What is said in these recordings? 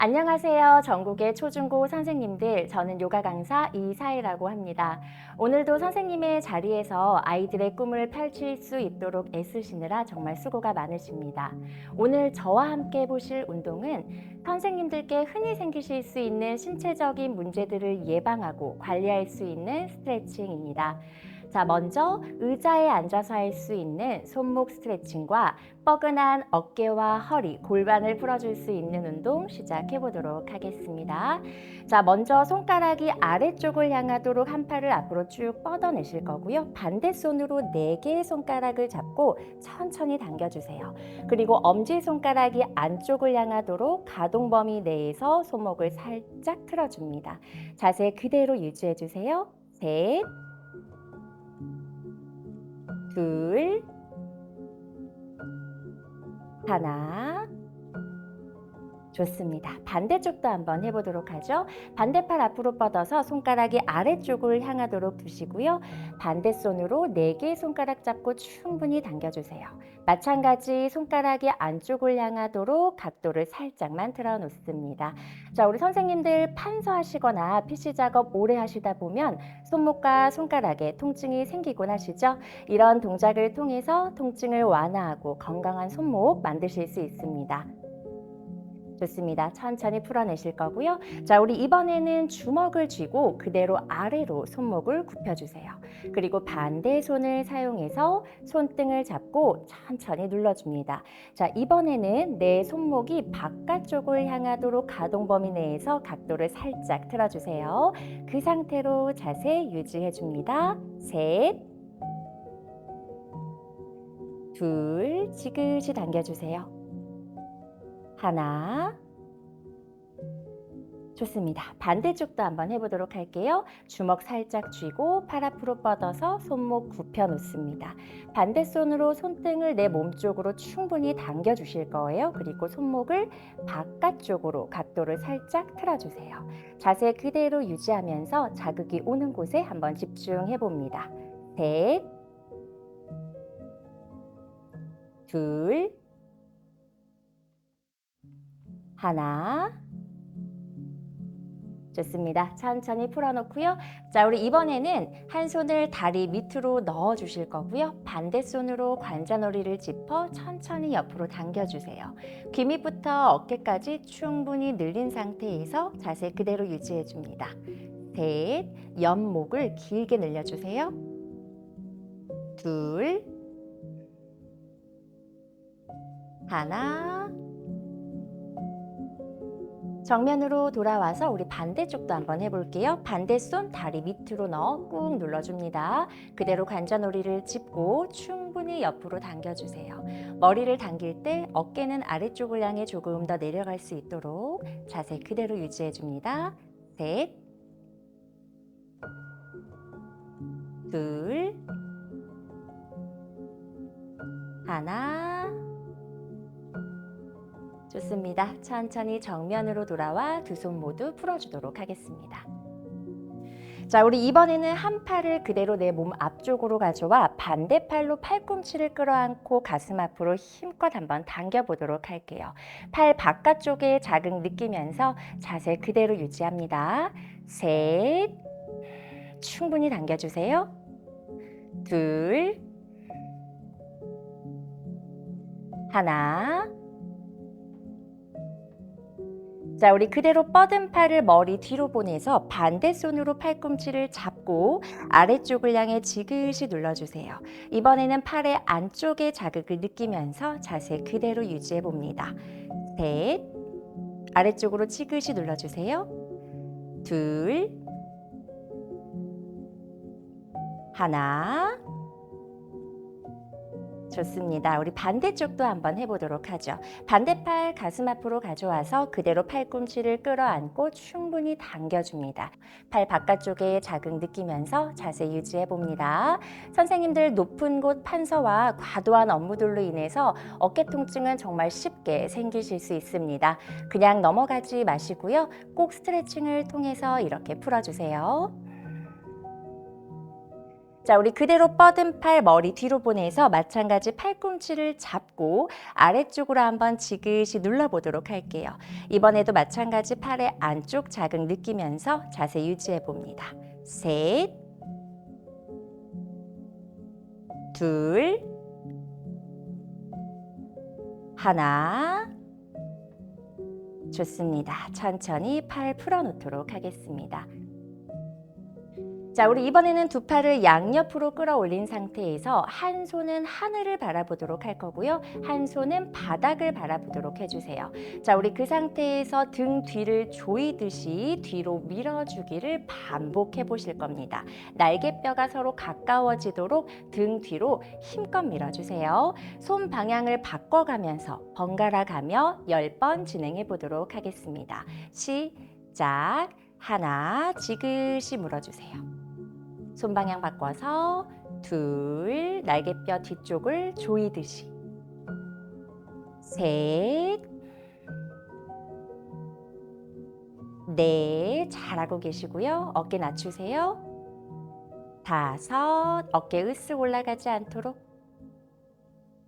안녕하세요. 전국의 초중고 선생님들. 저는 요가 강사 이사이라고 합니다. 오늘도 선생님의 자리에서 아이들의 꿈을 펼칠 수 있도록 애쓰시느라 정말 수고가 많으십니다. 오늘 저와 함께 보실 운동은 선생님들께 흔히 생기실 수 있는 신체적인 문제들을 예방하고 관리할 수 있는 스트레칭입니다. 자, 먼저 의자에 앉아서 할 수 있는 손목 스트레칭과 뻐근한 어깨와 허리, 골반을 풀어줄 수 있는 운동 시작해 보도록 하겠습니다. 자, 먼저 손가락이 아래쪽을 향하도록 한 팔을 앞으로 쭉 뻗어내실 거고요. 반대 손으로 네 개의 손가락을 잡고 천천히 당겨주세요. 그리고 엄지 손가락이 안쪽을 향하도록 가동 범위 내에서 손목을 살짝 틀어줍니다. 자세 그대로 유지해 주세요. 셋, 둘, 하나. 좋습니다. 반대쪽도 한번 해보도록 하죠. 반대팔 앞으로 뻗어서 손가락이 아래쪽을 향하도록 두시고요. 반대 손으로 네 개의 손가락 잡고 충분히 당겨주세요. 마찬가지 손가락이 안쪽을 향하도록 각도를 살짝만 틀어 놓습니다. 자, 우리 선생님들 판서하시거나 PC 작업 오래 하시다 보면 손목과 손가락에 통증이 생기곤 하시죠? 이런 동작을 통해서 통증을 완화하고 건강한 손목 만드실 수 있습니다. 좋습니다. 천천히 풀어내실 거고요. 자, 우리 이번에는 주먹을 쥐고 그대로 아래로 손목을 굽혀주세요. 그리고 반대 손을 사용해서 손등을 잡고 천천히 눌러줍니다. 자, 이번에는 내 손목이 바깥쪽을 향하도록 가동 범위 내에서 각도를 살짝 틀어주세요. 그 상태로 자세 유지해 줍니다. 셋, 둘, 지그시 당겨주세요. 하나. 좋습니다. 반대쪽도 한번 해보도록 할게요. 주먹 살짝 쥐고 팔 앞으로 뻗어서 손목 굽혀 놓습니다. 반대 손으로 손등을 내 몸쪽으로 충분히 당겨 주실 거예요. 그리고 손목을 바깥쪽으로 각도를 살짝 틀어주세요. 자세 그대로 유지하면서 자극이 오는 곳에 한번 집중해 봅니다. 셋, 둘, 하나. 좋습니다. 천천히 풀어놓고요. 자, 우리 이번에는 한 손을 다리 밑으로 넣어 주실 거고요. 반대 손으로 관자놀이를 짚어 천천히 옆으로 당겨주세요. 귀 밑부터 어깨까지 충분히 늘린 상태에서 자세 그대로 유지해 줍니다. 셋, 옆목을 길게 늘려주세요. 둘, 하나, 정면으로 돌아와서 우리 반대쪽도 한번 해볼게요. 반대손 다리 밑으로 넣어 꾹 눌러줍니다. 그대로 관자놀이를 짚고 충분히 옆으로 당겨주세요. 머리를 당길 때 어깨는 아래쪽을 향해 조금 더 내려갈 수 있도록 자세 그대로 유지해줍니다. 셋, 둘, 하나, 좋습니다. 천천히 정면으로 돌아와 두 손 모두 풀어주도록 하겠습니다. 자, 우리 이번에는 한 팔을 그대로 내 몸 앞쪽으로 가져와 반대 팔로 팔꿈치를 끌어안고 가슴 앞으로 힘껏 한번 당겨보도록 할게요. 팔 바깥쪽에 자극 느끼면서 자세 그대로 유지합니다. 셋, 충분히 당겨주세요. 둘, 하나, 자, 우리 그대로 뻗은 팔을 머리 뒤로 보내서 반대 손으로 팔꿈치를 잡고 아래쪽을 향해 지그시 눌러주세요. 이번에는 팔의 안쪽에 자극을 느끼면서 자세 그대로 유지해 봅니다. 셋, 아래쪽으로 지그시 눌러주세요. 둘, 하나, 좋습니다. 우리 반대쪽도 한번 해보도록 하죠. 반대팔 가슴 앞으로 가져와서 그대로 팔꿈치를 끌어안고 충분히 당겨줍니다. 팔 바깥쪽에 자극 느끼면서 자세 유지해 봅니다. 선생님들 높은 곳 판서와 과도한 업무들로 인해서 어깨 통증은 정말 쉽게 생기실 수 있습니다. 그냥 넘어가지 마시고요. 꼭 스트레칭을 통해서 이렇게 풀어주세요. 자, 우리 그대로 뻗은 팔 머리 뒤로 보내서 마찬가지 팔꿈치를 잡고 아래쪽으로 한번 지그시 눌러보도록 할게요. 이번에도 마찬가지 팔의 안쪽 자극 느끼면서 자세 유지해 봅니다. 셋, 둘, 하나. 좋습니다. 천천히 팔 풀어놓도록 하겠습니다. 자, 우리 이번에는 두 팔을 양옆으로 끌어올린 상태에서 한 손은 하늘을 바라보도록 할 거고요. 한 손은 바닥을 바라보도록 해주세요. 자, 우리 그 상태에서 등 뒤를 조이듯이 뒤로 밀어주기를 반복해 보실 겁니다. 날개뼈가 서로 가까워지도록 등 뒤로 힘껏 밀어주세요. 손 방향을 바꿔가면서 번갈아 가며 10번 진행해 보도록 하겠습니다. 시작. 하나, 지그시 물어주세요. 손 방향 바꿔서 둘, 날개뼈 뒤쪽을 조이듯이. 셋, 넷, 잘하고 계시고요. 어깨 낮추세요. 다섯, 어깨 으쓱 올라가지 않도록.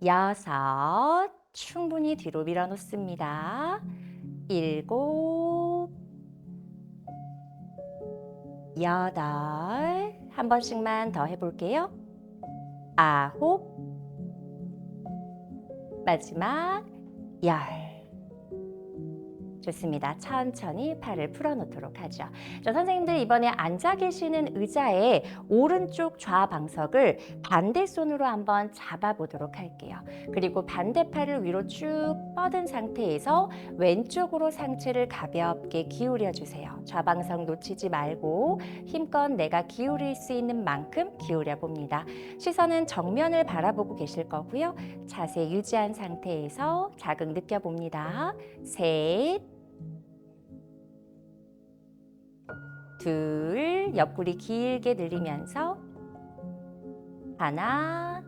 여섯, 충분히 뒤로 밀어놓습니다. 일곱, 여덟, 한 번씩만 더 해볼게요. 아홉, 마지막 열. 좋습니다. 천천히 팔을 풀어놓도록 하죠. 자, 선생님들 이번에 앉아 계시는 의자의 오른쪽 좌방석을 반대 손으로 한번 잡아보도록 할게요. 그리고 반대 팔을 위로 쭉 뻗은 상태에서 왼쪽으로 상체를 가볍게 기울여 주세요. 좌방석 놓치지 말고 힘껏 내가 기울일 수 있는 만큼 기울여 봅니다. 시선은 정면을 바라보고 계실 거고요. 자세 유지한 상태에서 자극 느껴봅니다. 셋, 둘, 옆구리 길게 늘리면서 하나,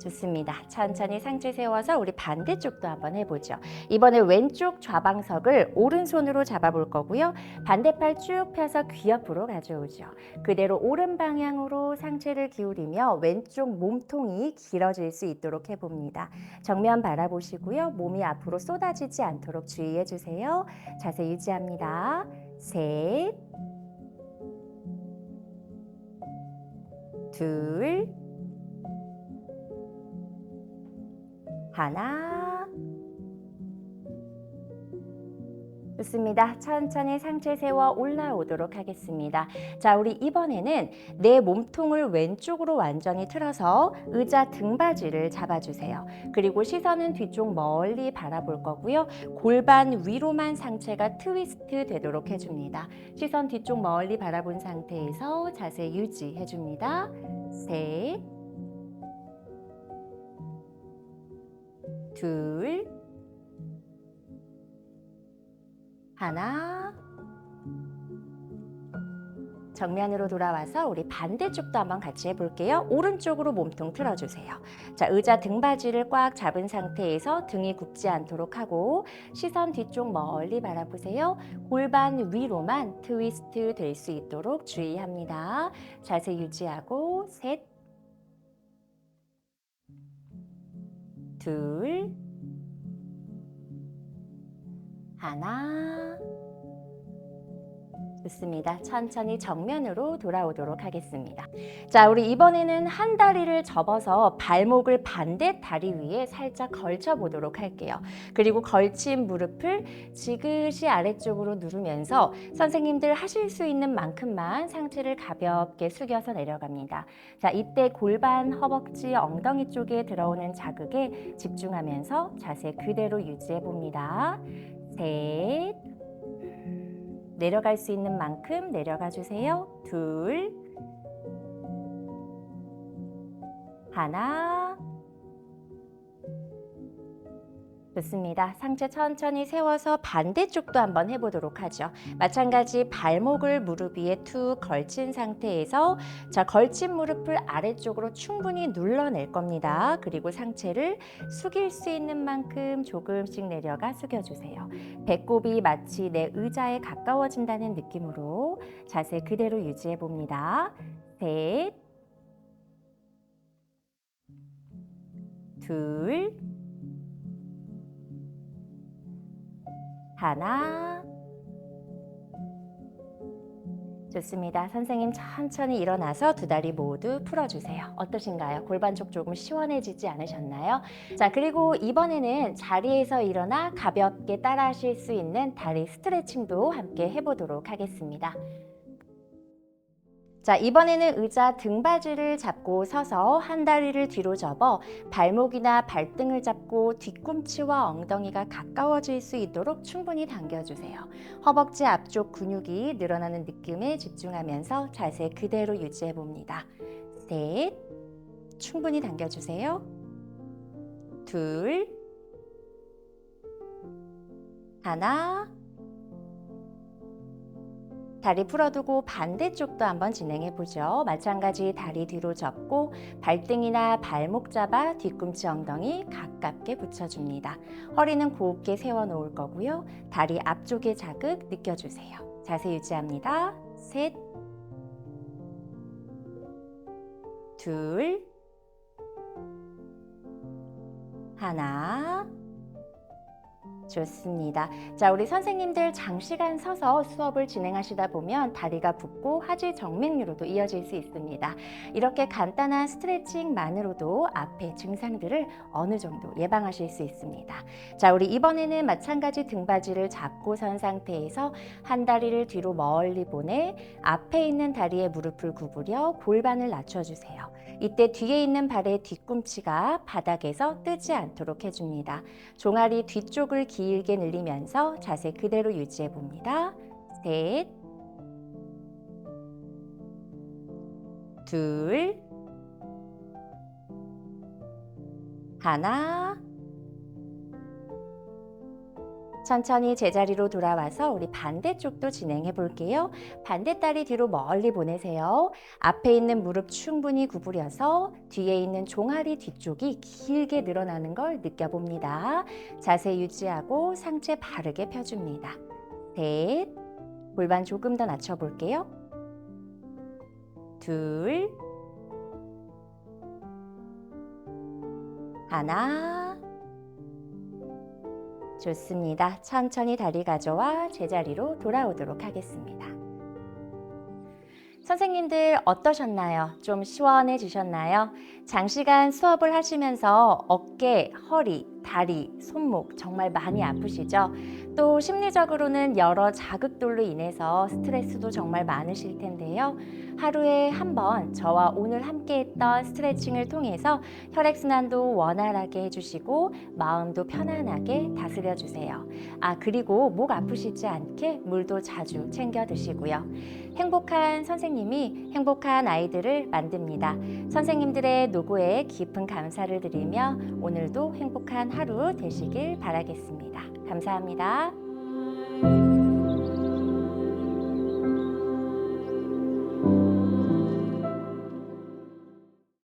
좋습니다. 천천히 상체 세워서 우리 반대쪽도 한번 해보죠. 이번에 왼쪽 좌방석을 오른손으로 잡아볼 거고요. 반대팔 쭉 펴서 귀 옆으로 가져오죠. 그대로 오른 방향으로 상체를 기울이며 왼쪽 몸통이 길어질 수 있도록 해봅니다. 정면 바라보시고요. 몸이 앞으로 쏟아지지 않도록 주의해 주세요. 자세 유지합니다. 셋, 둘, 하나. 좋습니다. 천천히 상체 세워 올라오도록 하겠습니다. 자, 우리 이번에는 내 몸통을 왼쪽으로 완전히 틀어서 의자 등받이를 잡아주세요. 그리고 시선은 뒤쪽 멀리 바라볼 거고요. 골반 위로만 상체가 트위스트 되도록 해줍니다. 시선 뒤쪽 멀리 바라본 상태에서 자세 유지해줍니다. 셋, 둘, 하나. 정면으로 돌아와서 우리 반대쪽도 한번 같이 해볼게요. 오른쪽으로 몸통 틀어주세요. 자, 의자 등받이를 꽉 잡은 상태에서 등이 굽지 않도록 하고 시선 뒤쪽 멀리 바라보세요. 골반 위로만 트위스트 될 수 있도록 주의합니다. 자세 유지하고 셋, 둘, 하나. 좋습니다. 천천히 정면으로 돌아오도록 하겠습니다. 자, 우리 이번에는 한 다리를 접어서 발목을 반대 다리 위에 살짝 걸쳐 보도록 할게요. 그리고 걸친 무릎을 지그시 아래쪽으로 누르면서 선생님들 하실 수 있는 만큼만 상체를 가볍게 숙여서 내려갑니다. 자, 이때 골반, 허벅지, 엉덩이 쪽에 들어오는 자극에 집중하면서 자세 그대로 유지해 봅니다. 셋, 내려갈 수 있는 만큼 내려가 주세요. 둘, 하나, 좋습니다. 상체 천천히 세워서 반대쪽도 한번 해보도록 하죠. 마찬가지 발목을 무릎 위에 툭 걸친 상태에서 자 걸친 무릎을 아래쪽으로 충분히 눌러낼 겁니다. 그리고 상체를 숙일 수 있는 만큼 조금씩 내려가 숙여주세요. 배꼽이 마치 내 의자에 가까워진다는 느낌으로 자세 그대로 유지해 봅니다. 셋, 둘, 하나. 좋습니다. 선생님 천천히 일어나서 두 다리 모두 풀어주세요. 어떠신가요? 골반 쪽 조금 시원해지지 않으셨나요? 자, 그리고 이번에는 자리에서 일어나 가볍게 따라 하실 수 있는 다리 스트레칭도 함께 해보도록 하겠습니다. 자, 이번에는 의자 등받이를 잡고 서서 한 다리를 뒤로 접어 발목이나 발등을 잡고 뒤꿈치와 엉덩이가 가까워질 수 있도록 충분히 당겨주세요. 허벅지 앞쪽 근육이 늘어나는 느낌에 집중하면서 자세 그대로 유지해 봅니다. 셋, 충분히 당겨주세요. 둘, 하나, 다리 풀어두고 반대쪽도 한번 진행해 보죠. 마찬가지 다리 뒤로 접고 발등이나 발목 잡아 뒤꿈치 엉덩이 가깝게 붙여줍니다. 허리는 곱게 세워 놓을 거고요. 다리 앞쪽에 자극 느껴주세요. 자세 유지합니다. 셋, 둘, 하나, 좋습니다. 자, 우리 선생님들 장시간 서서 수업을 진행하시다 보면 다리가 붓고 하지 정맥류로도 이어질 수 있습니다. 이렇게 간단한 스트레칭만으로도 앞의 증상들을 어느 정도 예방하실 수 있습니다. 자, 우리 이번에는 마찬가지 등받이를 잡고 선 상태에서 한 다리를 뒤로 멀리 보내 앞에 있는 다리에 무릎을 구부려 골반을 낮춰주세요. 이때 뒤에 있는 발의 뒤꿈치가 바닥에서 뜨지 않도록 해줍니다. 종아리 뒤쪽을 길게 늘리면서 자세 그대로 유지해 봅니다. 셋, 둘, 하나. 천천히 제자리로 돌아와서 우리 반대쪽도 진행해 볼게요. 반대 다리 뒤로 멀리 보내세요. 앞에 있는 무릎 충분히 구부려서 뒤에 있는 종아리 뒤쪽이 길게 늘어나는 걸 느껴봅니다. 자세 유지하고 상체 바르게 펴줍니다. 셋, 골반 조금 더 낮춰볼게요. 둘, 하나, 좋습니다. 천천히 다리 가져와 제자리로 돌아오도록 하겠습니다. 선생님들 어떠셨나요? 좀 시원해지셨나요? 장시간 수업을 하시면서 어깨, 허리, 다리, 손목 정말 많이 아프시죠? 또 심리적으로는 여러 자극들로 인해서 스트레스도 정말 많으실 텐데요. 하루에 한 번 저와 오늘 함께 했던 스트레칭을 통해서 혈액순환도 원활하게 해주시고 마음도 편안하게 다스려 주세요. 아, 그리고 목 아프시지 않게 물도 자주 챙겨 드시고요. 행복한 선생님이 행복한 아이들을 만듭니다. 선생님들의 노고에 깊은 감사를 드리며 오늘도 행복한 하루 되시길 바라겠습니다. 감사합니다.